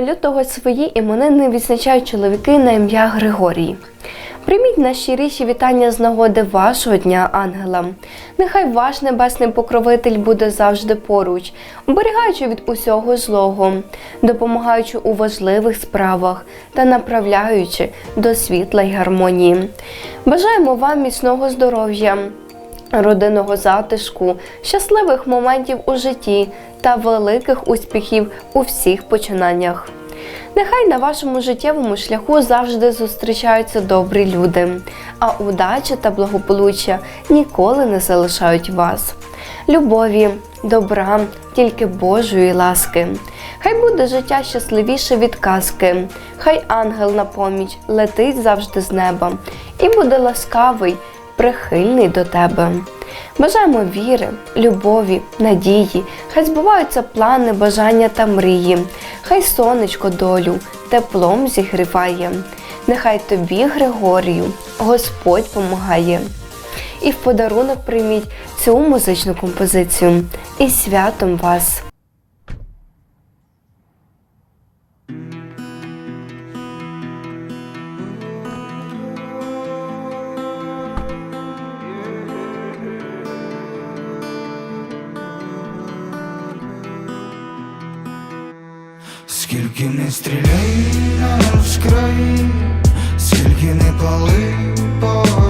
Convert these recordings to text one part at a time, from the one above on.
лютого свої іменини відзначають чоловіки на ім'я Григорій. Прийміть наші ріші вітання з нагоди вашого дня, ангела. Нехай ваш небесний покровитель буде завжди поруч, оберігаючи від усього злого, допомагаючи у важливих справах та направляючи до світла й гармонії. Бажаємо вам міцного здоров'я, родинного затишку, щасливих моментів у житті та великих успіхів у всіх починаннях. Нехай на вашому життєвому шляху завжди зустрічаються добрі люди, а удача та благополуччя ніколи не залишають вас. Любові, добра, тільки Божої ласки. Хай буде життя щасливіше від казки, хай ангел на поміч летить завжди з неба і буде ласкавий, прихильний до тебе. Бажаємо віри, любові, надії, хай збуваються плани, бажання та мрії, хай сонечко долю теплом зігріває. Нехай тобі, Григорію, Господь помагає. І в подарунок прийміть цю музичну композицію. І святом вас! Скільки не стріляй на наш край, скільки не пали поля,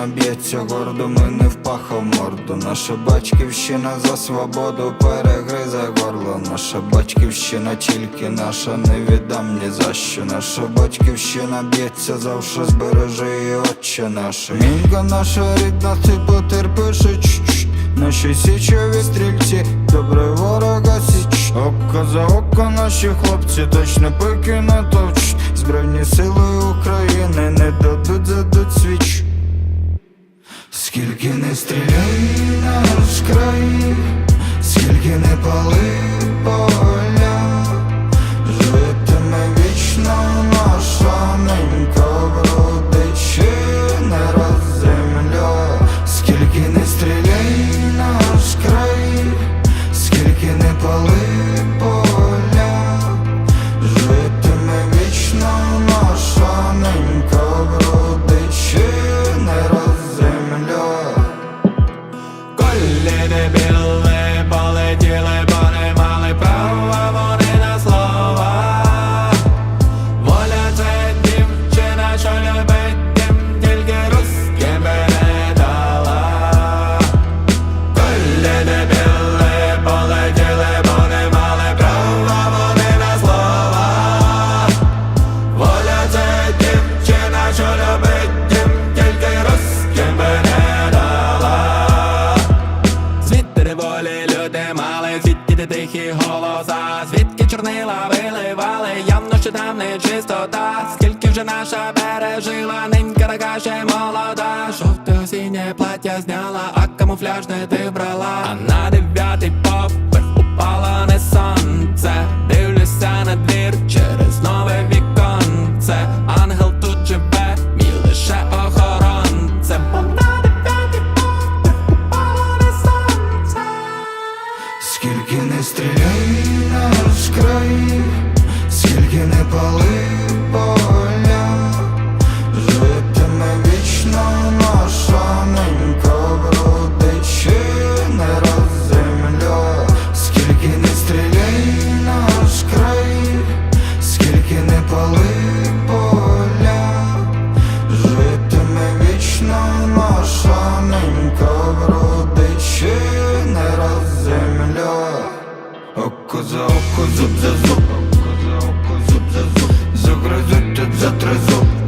батьківщина б'ється гордо, ми не впахав морду. Наша батьківщина за свободу перегризе горло. Наша батьківщина тільки наша, не віддам ні за що. Наша батьківщина б'ється завше, збережи її, отче наше. Мінка наша рідна, ти потерпиш. Наші січові стрільці, добре ворога січ Око за око наші хлопці точно пики натовчуть Збройні сили України не дадуть задуть свіч тихі голоса, звідки чорнила виливали, явно що там не чистота, скільки вже наша пережила, ненька така ще молода, жовте осіннє плаття зняла, а камуфляж не ти брала, а не стріляй на наш край, скільки не пали поля, зуб за зуб, зуб за зуб, загрозить тут за тризуб